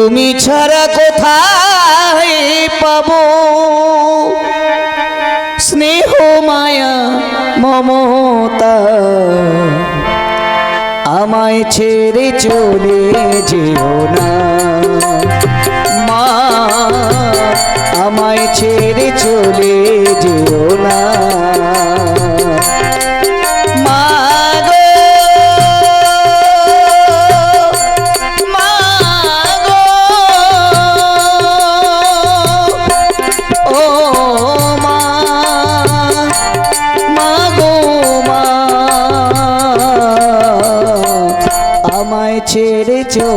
তুমি ছাড়া কোথায় পাবো? স্নেহ মায়া মমতা আমায় ছেড়ে চলে যেও না।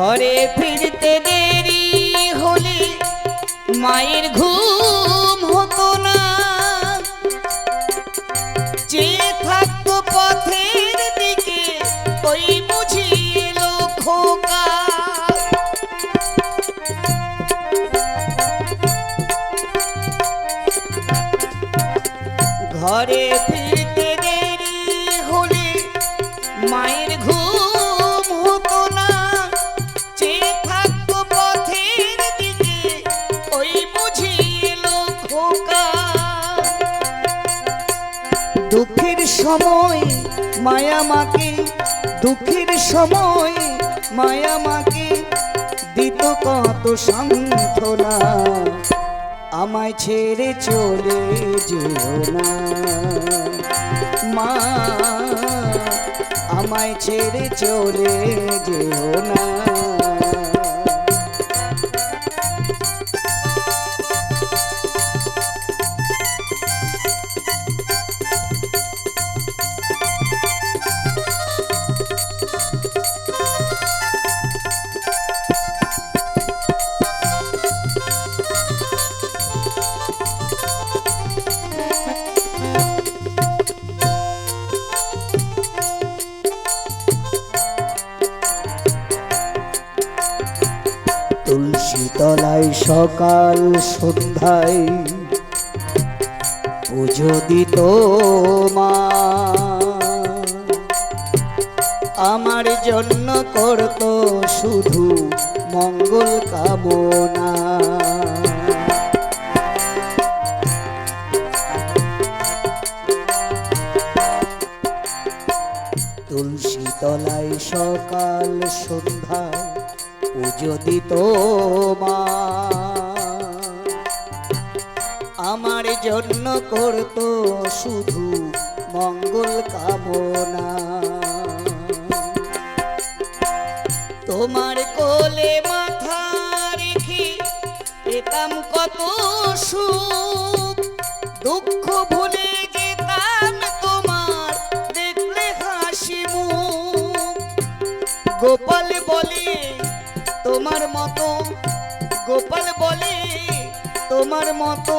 ঘরে ফিরতে দেরি হলে মায়ের ঘুম হতো না। চেয়ে থাকতো পথের দিকে, ওই বুঝি ঘরে ফিরতে দেরি হলে মায়ের দুঃখের সময় মায়া মাকে, দুঃখের সময় মায়া মাকে দিত কত সান্ত্বনা। আমায় ছেড়ে চলে যেও না। মা, আমায় ছেড়ে চলে যেও না। সকাল সন্ধ্যায় পুজো দিত মা। আমার জন্য করত শুধু মঙ্গল কামনা। তুলসী তলায় সকাল সন্ধ্যায় পুজো দিত মা। আমার জন্য করত শুধু মঙ্গল কামনা। তোমার কোলে মাথা রেখে পেতাম কত সুখ। দুঃখ ভুলে যেতাম তোমার, দেখলে হাসি গোপাল বলে, তোমার মতো। গোপাল বলে, তোমার মতো।